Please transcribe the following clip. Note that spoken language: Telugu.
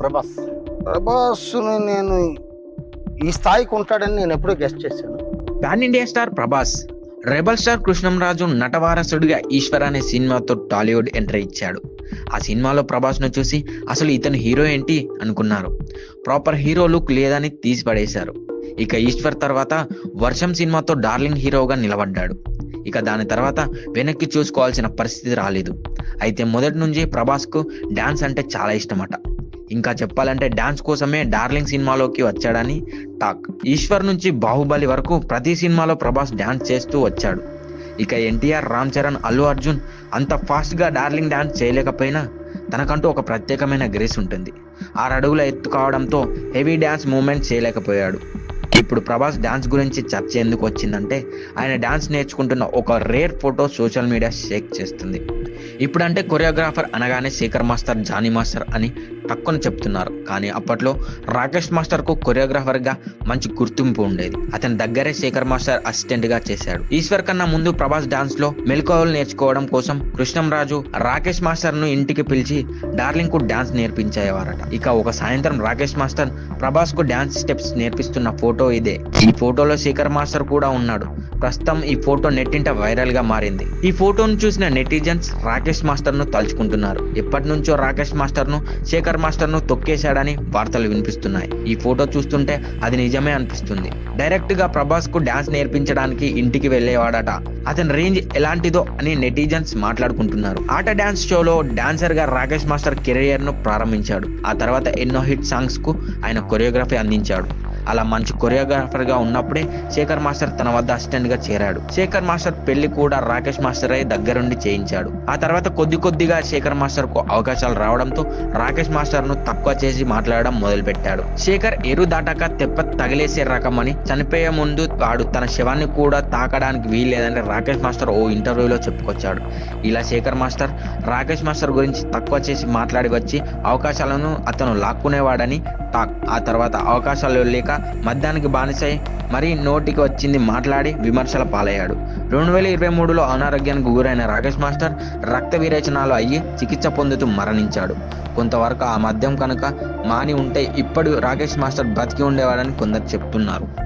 ప్రభాస్. ప్రభాస్ని నేను ఈ స్థాయికి ఉంటాడని నేను ఎప్పుడూ గెస్ట్ చేశాను. Pan India star Prabhas rebel star Krishnam Raju నటవారసుడిగా Eshwar అనే సినిమాతో టాలీవుడ్ ఎంట్రీ ఇచ్చాడు. ఆ సినిమాలో ప్రభాస్ను చూసి అసలు ఇతను హీరో ఏంటి? అనుకున్నారు. ప్రాపర్ హీరో లుక్ లేదని తీసి పడేశారు ఇక ఈశ్వర్ తర్వాత వర్షం సినిమాతో డార్లింగ్ హీరోగా నిలబడ్డాడు. ఇక దాని తర్వాత వెనక్కి చూసుకోవాల్సిన పరిస్థితి రాలేదు. అయితే మొదటి నుంచి ప్రభాస్కు డ్యాన్స్ అంటే చాలా ఇష్టమట. ఇంకా చెప్పాలంటే డ్యాన్స్ కోసమే డార్లింగ్ సినిమాలోకి వచ్చాడని టాక్. ఈశ్వర్ నుంచి బాహుబలి వరకు ప్రతి సినిమాలో ప్రభాస్ డ్యాన్స్ చేస్తూ వచ్చాడు. ఇక ఎన్టీఆర్ రామ్ చరణ్ అల్లు అర్జున్ అంత ఫాస్ట్గా డార్లింగ్ డ్యాన్స్ చేయలేకపోయినా తనకంటూ ఒక ప్రత్యేకమైన గ్రేస్ ఉంటుంది. ఆరు అడుగుల ఎత్తు కావడంతో హెవీ డ్యాన్స్ మూమెంట్ చేయలేకపోయాడు. ఇప్పుడు ప్రభాస్ డ్యాన్స్ గురించి చర్చ ఎందుకు వచ్చిందంటే ఆయన డ్యాన్స్ నేర్చుకుంటున్న ఒక rare photo social media shake చేస్తుంది. ఇప్పుడంటే కొరియోగ్రాఫర్ అనగానే శేఖర్ మాస్టర్ జానీ మాస్టర్ అని తక్కువ చెప్తున్నారు. కానీ అప్పట్లో రాకేష్ మాస్టర్కు కొరియోగ్రాఫర్గా మంచి గుర్తింపు ఉండేది. అతని దగ్గరే శేఖర్ మాస్టర్ అసిస్టెంట్గా చేశాడు. ఈశ్వర్ కన్నా ముందు ప్రభాస్ డాన్స్లో మెలకువలు నేర్చుకోవడం కోసం కృష్ణంరాజు రాకేష్ మాస్టర్ను ఇంటికి పిలిచి డార్లింగ్కు డాన్స్ నేర్పించేవారట. ఇక ఒక సాయంత్రం రాకేష్ మాస్టర్ ప్రభాస్కు డాన్స్ స్టెప్స్ నేర్పిస్తున్న ఫోటో ఇదే. ఈ ఫోటోలో శేఖర్ మాస్టర్ కూడా ఉన్నాడు. ప్రస్తుతం ఈ ఫోటో నెట్టింట వైరల్గా మారింది. ఈ ఫోటోను చూసిన నెటిజన్స్ రాకేష్ మాస్టర్ను తలుచుకుంటున్నారు. ఎప్పటి నుంచో రాకేష్ మాస్టర్ను శేఖర్ మాస్టర్ను తొక్కేశాడని వార్తలు వినిపిస్తున్నాయి. ఈ ఫోటో చూస్తుంటే అది నిజమే అనిపిస్తుంది. డైరెక్ట్గా ప్రభాస్కు డాన్స్ నేర్పించడానికి ఇంటికి వెళ్ళేవాడట. అతని రేంజ్ ఎలాంటిదో అని నెటిజన్స్ మాట్లాడుకుంటున్నారు. ఆట డాన్స్ షోలో డాన్సర్గా రాకేష్ మాస్టర్ కెరియర్ను ప్రారంభించాడు. ఆ తర్వాత ఎన్నో హిట్ సాంగ్స్కు ఆయన కొరియోగ్రఫీ అందించాడు. అలా మంచి కొరియోగ్రాఫర్గా ఉన్నప్పుడే శేఖర్ మాస్టర్ తన వద్ద అసిస్టెంట్గా చేరాడు. శేఖర్ మాస్టర్ పెళ్ళి కూడా రాకేష్ మాస్టర్ అయి దగ్గరుండి చేయించాడు. ఆ తర్వాత కొద్ది కొద్దిగా శేఖర్ మాస్టర్కు అవకాశాలు రావడంతో రాకేష్ మాస్టర్ను తక్కువ చేసి మాట్లాడడం మొదలుపెట్టాడు. శేఖర్ ఎరు దాటాక తెప్ప తగిలేసే రకమని చనిపోయే ముందు వాడు తన శవాన్ని కూడా తాకడానికి వీల్లేదని రాకేష్ మాస్టర్ ఓ ఇంటర్వ్యూలో చెప్పుకొచ్చాడు. ఇలా శేఖర్ మాస్టర్ రాకేష్ మాస్టర్ గురించి తక్కువ చేసి మాట్లాడి వచ్చి అవకాశాలను అతను లాక్కునేవాడని టాక్. ఆ తర్వాత అవకాశాలు లేక మద్యానికి బానిసై మరీ నోటికి వచ్చింది మాట్లాడి విమర్శల పాలయ్యాడు. రెండు వేల ఇరవై మూడులో అనారోగ్యానికి గురైన రాకేష్ మాస్టర్ రక్త విరేచనాలు అయ్యి చికిత్స పొందుతూ మరణించాడు. కొంతవరకు ఆ మద్యం కనుక మాని ఉంటే ఇప్పుడు రాకేష్ మాస్టర్ బ్రతికి ఉండేవాడని కొందరు చెప్తున్నారు.